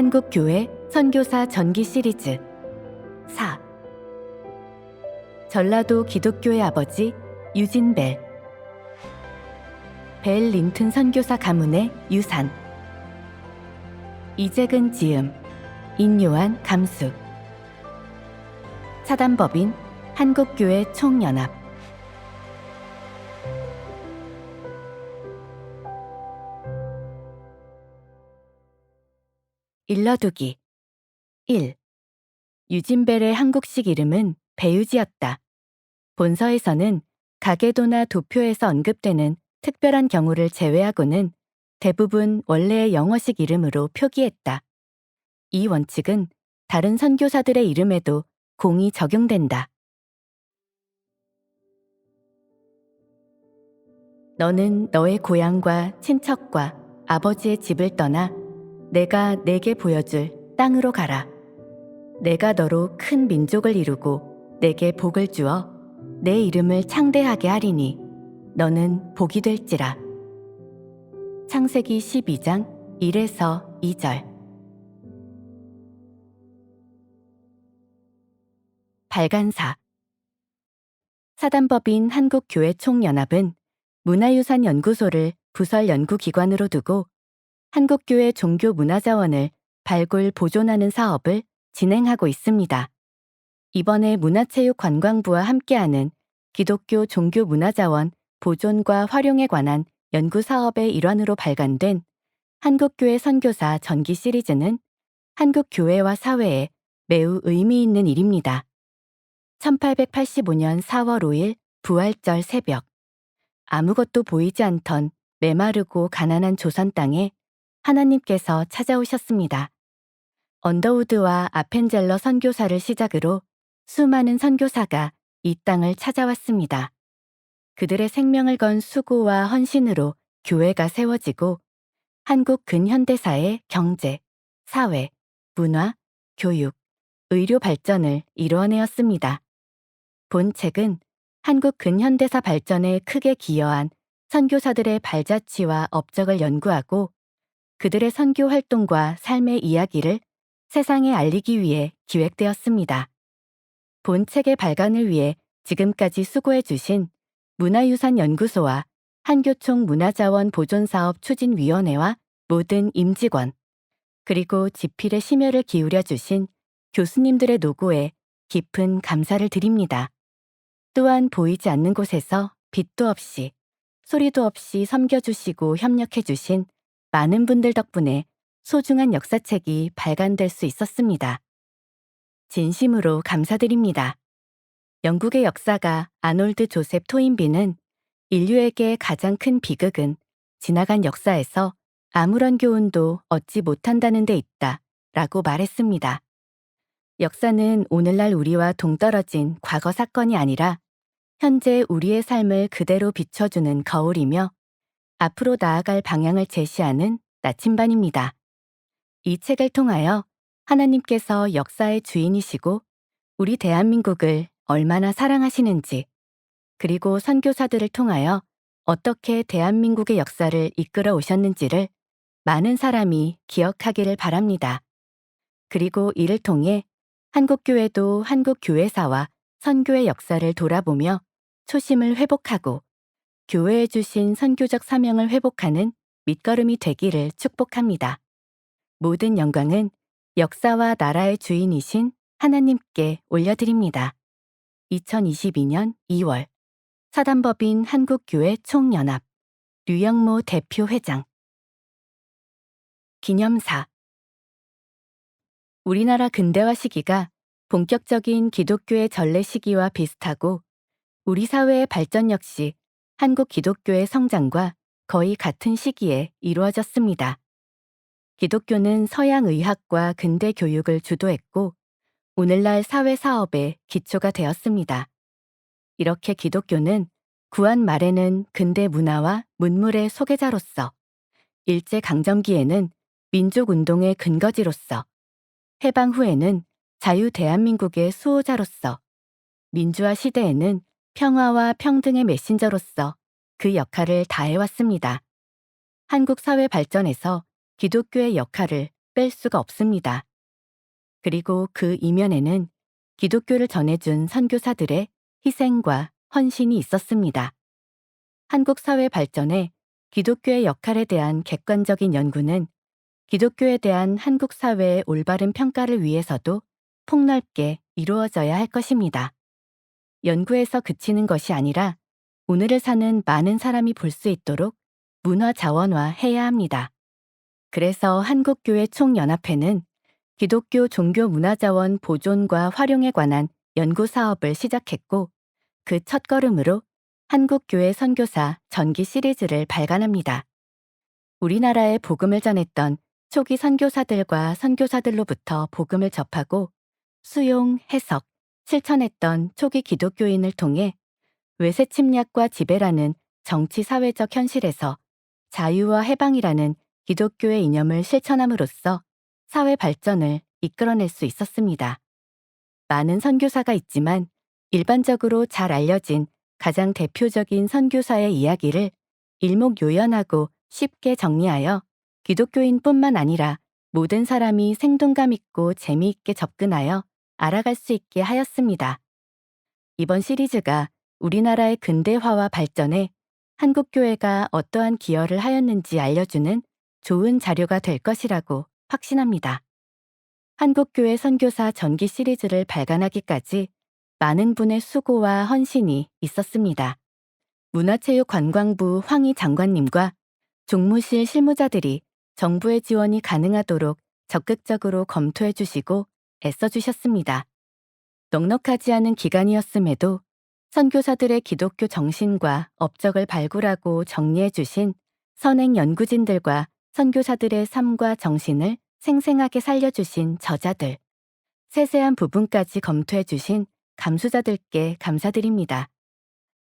한국교회 선교사 전기 시리즈. 4 전라도 기독교의 아버지 유진벨. 벨 린튼 선교사 가문의 유산. 이재근 지음 인요한 감수. 사단법인 한국교회 총연합 일러두기 1. 유진벨의 한국식 이름은 배유지였다. 본서에서는 가계도나 도표에서 언급되는 특별한 경우를 제외하고는 대부분 원래의 영어식 이름으로 표기했다. 이 원칙은 다른 선교사들의 이름에도 공이 적용된다. 너는 너의 고향과 친척과 아버지의 집을 떠나 내가 내게 보여줄 땅으로 가라. 내가 너로 큰 민족을 이루고 내게 복을 주어 내 이름을 창대하게 하리니 너는 복이 될지라. 창세기 12장 1에서 2절. 발간사 사단법인 한국교회총연합은 문화유산연구소를 부설 연구기관으로 두고 한국교회 종교문화자원을 발굴 보존하는 사업을 진행하고 있습니다. 이번에 문화체육관광부와 함께하는 기독교 종교문화자원 보존과 활용에 관한 연구 사업의 일환으로 발간된 한국교회 선교사 전기 시리즈는 한국교회와 사회에 매우 의미 있는 일입니다. 1885년 4월 5일 부활절 새벽 아무것도 보이지 않던 메마르고 가난한 조선 땅에 하나님께서 찾아오셨습니다. 언더우드와 아펜젤러 선교사를 시작으로 수많은 선교사가 이 땅을 찾아왔습니다. 그들의 생명을 건 수고와 헌신으로 교회가 세워지고 한국 근현대사의 경제, 사회, 문화, 교육, 의료 발전을 이루어내었습니다. 본 책은 한국 근현대사 발전에 크게 기여한 선교사들의 발자취와 업적을 연구하고 그들의 선교 활동과 삶의 이야기를 세상에 알리기 위해 기획되었습니다. 본 책의 발간을 위해 지금까지 수고해주신 문화유산연구소와 한교총 문화자원 보존사업 추진위원회와 모든 임직원, 그리고 지필에 심혈을 기울여 주신 교수님들의 노고에 깊은 감사를 드립니다. 또한 보이지 않는 곳에서 빛도 없이, 소리도 없이 섬겨주시고 협력해주신 많은 분들 덕분에 소중한 역사책이 발간될 수 있었습니다. 진심으로 감사드립니다. 영국의 역사가 아놀드 조셉 토인비는 인류에게 가장 큰 비극은 지나간 역사에서 아무런 교훈도 얻지 못한다는 데 있다 라고 말했습니다. 역사는 오늘날 우리와 동떨어진 과거 사건이 아니라 현재 우리의 삶을 그대로 비춰주는 거울이며 앞으로 나아갈 방향을 제시하는 나침반입니다. 이 책을 통하여 하나님께서 역사의 주인이시고 우리 대한민국을 얼마나 사랑하시는지, 그리고 선교사들을 통하여 어떻게 대한민국의 역사를 이끌어 오셨는지를 많은 사람이 기억하기를 바랍니다. 그리고 이를 통해 한국교회도 한국교회사와 선교의 역사를 돌아보며 초심을 회복하고 교회에 주신 선교적 사명을 회복하는 밑거름이 되기를 축복합니다. 모든 영광은 역사와 나라의 주인이신 하나님께 올려드립니다. 2022년 2월 사단법인 한국교회 총연합 류영모 대표 회장 기념사 우리나라 근대화 시기가 본격적인 기독교의 전래 시기와 비슷하고 우리 사회의 발전 역시 한국 기독교의 성장과 거의 같은 시기에 이루어졌습니다. 기독교는 서양 의학과 근대 교육을 주도했고 오늘날 사회 사업의 기초가 되었습니다. 이렇게 기독교는 구한 말에는 근대 문화와 문물의 소개자로서 일제 강점기에는 민족 운동의 근거지로서 해방 후에는 자유 대한민국의 수호자로서 민주화 시대에는 평화와 평등의 메신저로서 그 역할을 다해왔습니다. 한국 사회 발전에서 기독교의 역할을 뺄 수가 없습니다. 그리고 그 이면에는 기독교를 전해준 선교사들의 희생과 헌신이 있었습니다. 한국 사회 발전에 기독교의 역할에 대한 객관적인 연구는 기독교에 대한 한국 사회의 올바른 평가를 위해서도 폭넓게 이루어져야 할 것입니다. 연구에서 그치는 것이 아니라 오늘을 사는 많은 사람이 볼 수 있도록 문화 자원화해야 합니다. 그래서 한국교회 총연합회는 기독교 종교 문화자원 보존과 활용에 관한 연구 사업을 시작했고 그 첫걸음으로 한국교회 선교사 전기 시리즈를 발간합니다. 우리나라에 복음을 전했던 초기 선교사들과 선교사들로부터 복음을 접하고 수용, 해석, 실천했던 초기 기독교인을 통해 외세 침략과 지배라는 정치 사회적 현실에서 자유와 해방이라는 기독교의 이념을 실천함으로써 사회 발전을 이끌어낼 수 있었습니다. 많은 선교사가 있지만 일반적으로 잘 알려진 가장 대표적인 선교사의 이야기를 일목요연하고 쉽게 정리하여 기독교인뿐만 아니라 모든 사람이 생동감 있고 재미있게 접근하여 알아갈 수 있게 하였습니다. 이번 시리즈가 우리나라의 근대화와 발전에 한국교회가 어떠한 기여를 하였는지 알려주는 좋은 자료가 될 것이라고 확신합니다. 한국교회 선교사 전기 시리즈를 발간하기까지 많은 분의 수고와 헌신이 있었습니다. 문화체육관광부 황희 장관님과 종무실 실무자들이 정부의 지원이 가능하도록 적극적으로 검토해 주시고 애써 주셨습니다. 넉넉하지 않은 기간이었음에도 선교사들의 기독교 정신과 업적을 발굴하고 정리해 주신 선행 연구진들과 선교사들의 삶과 정신을 생생하게 살려주신 저자들, 세세한 부분까지 검토해 주신 감수자들께 감사드립니다.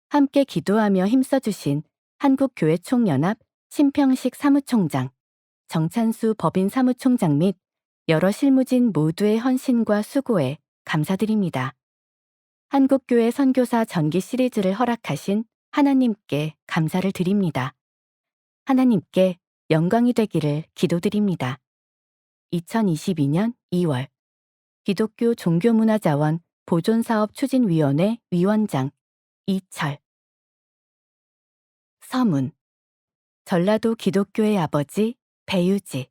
함께 기도하며 힘써주신 한국교회총연합 심평식 사무총장, 정찬수 법인 사무총장 및 여러 실무진 모두의 헌신과 수고에 감사드립니다. 한국교회 선교사 전기 시리즈를 허락하신 하나님께 감사를 드립니다. 하나님께 영광이 되기를 기도드립니다. 2022년 2월 기독교 종교문화자원 보존사업 추진위원회 위원장 이철 서문 전라도 기독교의 아버지 배유지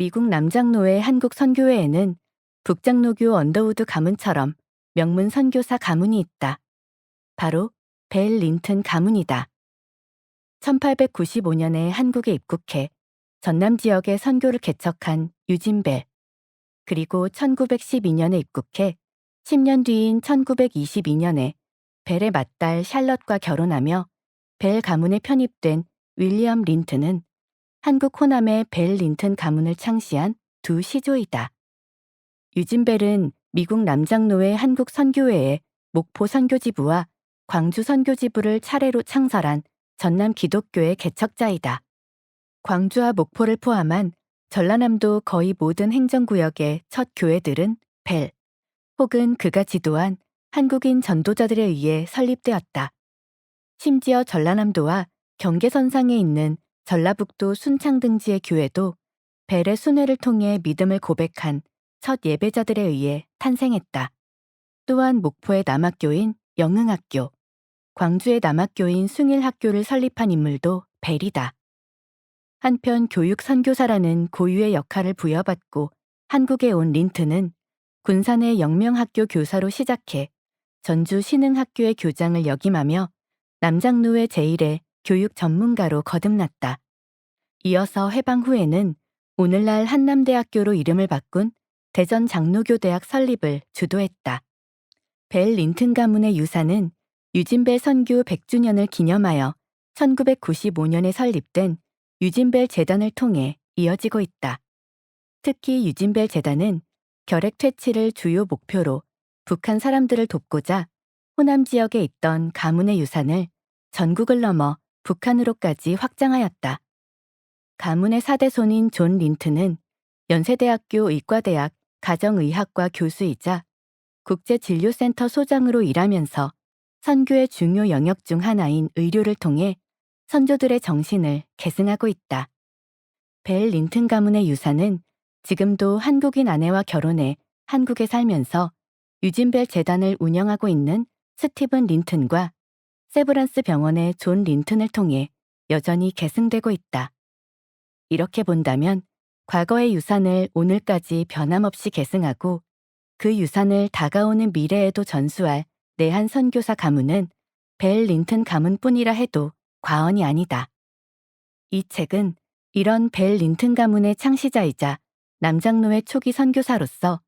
미국 남장로의 한국 선교회에는 북장로교 언더우드 가문처럼 명문 선교사 가문이 있다. 바로 벨 린튼 가문이다. 1895년에 한국에 입국해 전남 지역의 선교를 개척한 유진 벨. 그리고 1912년에 입국해 10년 뒤인 1922년에 벨의 맏딸 샬럿과 결혼하며 벨 가문에 편입된 윌리엄 린튼은 한국 호남의 벨 린튼 가문을 창시한 두 시조이다. 유진 벨은 미국 남장로의 한국 선교회의 목포 선교지부와 광주 선교지부를 차례로 창설한 전남 기독교의 개척자이다. 광주와 목포를 포함한 전라남도 거의 모든 행정구역의 첫 교회들은 벨 혹은 그가 지도한 한국인 전도자들에 의해 설립되었다. 심지어 전라남도와 경계선상에 있는 전라북도 순창 등지의 교회도 벨의 순회를 통해 믿음을 고백한 첫 예배자들에 의해 탄생했다. 또한 목포의 남학교인 영흥학교, 광주의 남학교인 숭일학교를 설립한 인물도 벨이다. 한편 교육 선교사라는 고유의 역할을 부여받고 한국에 온 린트는 군산의 영명학교 교사로 시작해 전주 신흥학교의 교장을 역임하며 남장로의 제1의 교육 전문가로 거듭났다. 이어서 해방 후에는 오늘날 한남대학교로 이름을 바꾼 대전 장로교대학 설립을 주도했다. 벨 린튼 가문의 유산은 유진벨 선교 100주년을 기념하여 1995년에 설립된 유진벨 재단을 통해 이어지고 있다. 특히 유진벨 재단은 결핵 퇴치를 주요 목표로 북한 사람들을 돕고자 호남 지역에 있던 가문의 유산을 전국을 넘어 북한으로까지 확장하였다. 가문의 4대 손인 존 린트는 연세대학교 의과대학 가정의학과 교수이자 국제진료센터 소장으로 일하면서 선교의 중요 영역 중 하나인 의료를 통해 선조들의 정신을 계승하고 있다. 벨 린튼 가문의 유산은 지금도 한국인 아내와 결혼해 한국에 살면서 유진벨 재단을 운영하고 있는 스티븐 린튼과 세브란스 병원의 존 린튼을 통해 여전히 계승되고 있다. 이렇게 본다면 과거의 유산을 오늘까지 변함없이 계승하고 그 유산을 다가오는 미래에도 전수할 내한 선교사 가문은 벨 린튼 가문뿐이라 해도 과언이 아니다. 이 책은 이런 벨 린튼 가문의 창시자이자 남장로의 초기 선교사로서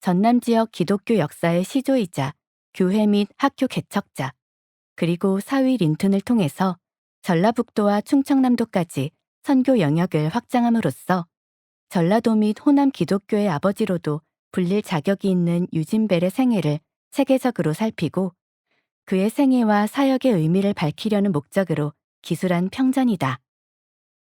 전남 지역 기독교 역사의 시조이자 교회 및 학교 개척자 그리고 사위 린튼을 통해서 전라북도와 충청남도까지 선교 영역을 확장함으로써 전라도 및 호남 기독교의 아버지로도 불릴 자격이 있는 유진벨의 생애를 체계적으로 살피고 그의 생애와 사역의 의미를 밝히려는 목적으로 기술한 평전이다.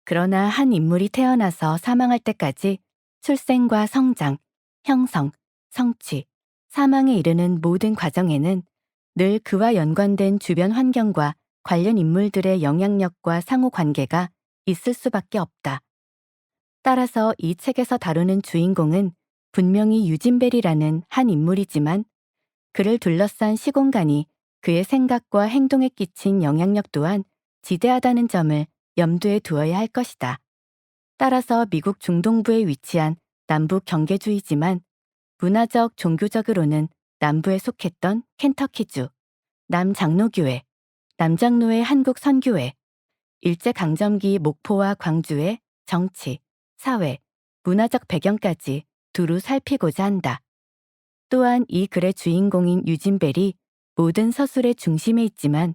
그러나 한 인물이 태어나서 사망할 때까지 출생과 성장, 형성, 성취, 사망에 이르는 모든 과정에는 늘 그와 연관된 주변 환경과 관련 인물들의 영향력과 상호 관계가 있을 수밖에 없다. 따라서 이 책에서 다루는 주인공은 분명히 유진벨이라는 한 인물이지만 그를 둘러싼 시공간이 그의 생각과 행동에 끼친 영향력 또한 지대하다는 점을 염두에 두어야 할 것이다. 따라서 미국 중동부에 위치한 남북 경계주의지만 문화적 종교적으로는 남부에 속했던 켄터키주, 남장로교회, 남장로의 한국 선교회, 일제강점기 목포와 광주의 정치, 사회, 문화적 배경까지 두루 살피고자 한다. 또한 이 글의 주인공인 유진벨이 모든 서술의 중심에 있지만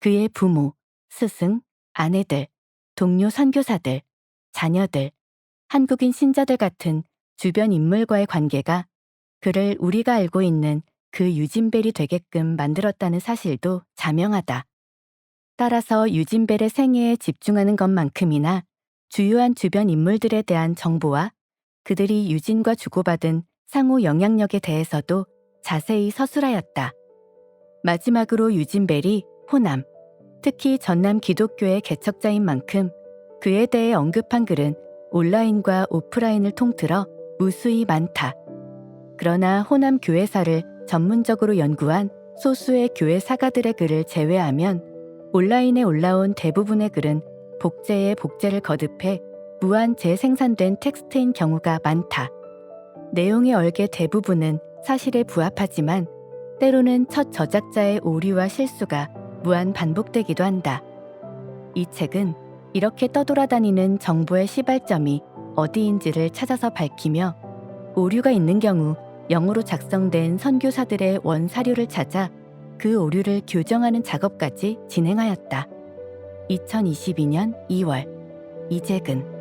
그의 부모, 스승, 아내들, 동료 선교사들, 자녀들, 한국인 신자들 같은 주변 인물과의 관계가 그를 우리가 알고 있는 그 유진벨이 되게끔 만들었다는 사실도 자명하다. 따라서 유진벨의 생애에 집중하는 것만큼이나 주요한 주변 인물들에 대한 정보와 그들이 유진과 주고받은 상호 영향력에 대해서도 자세히 서술하였다. 마지막으로 유진벨이 호남, 특히 전남 기독교의 개척자인 만큼 그에 대해 언급한 글은 온라인과 오프라인을 통틀어 무수히 많다. 그러나 호남 교회사를 전문적으로 연구한 소수의 교회 사가들의 글을 제외하면 온라인에 올라온 대부분의 글은 복제에 복제를 거듭해 무한 재생산된 텍스트인 경우가 많다. 내용의 얼개 대부분은 사실에 부합하지만 때로는 첫 저작자의 오류와 실수가 무한 반복되기도 한다. 이 책은 이렇게 떠돌아다니는 정보의 시발점이 어디인지를 찾아서 밝히며 오류가 있는 경우 영어로 작성된 선교사들의 원사료를 찾아 그 오류를 교정하는 작업까지 진행하였다. 2022년 2월 이재근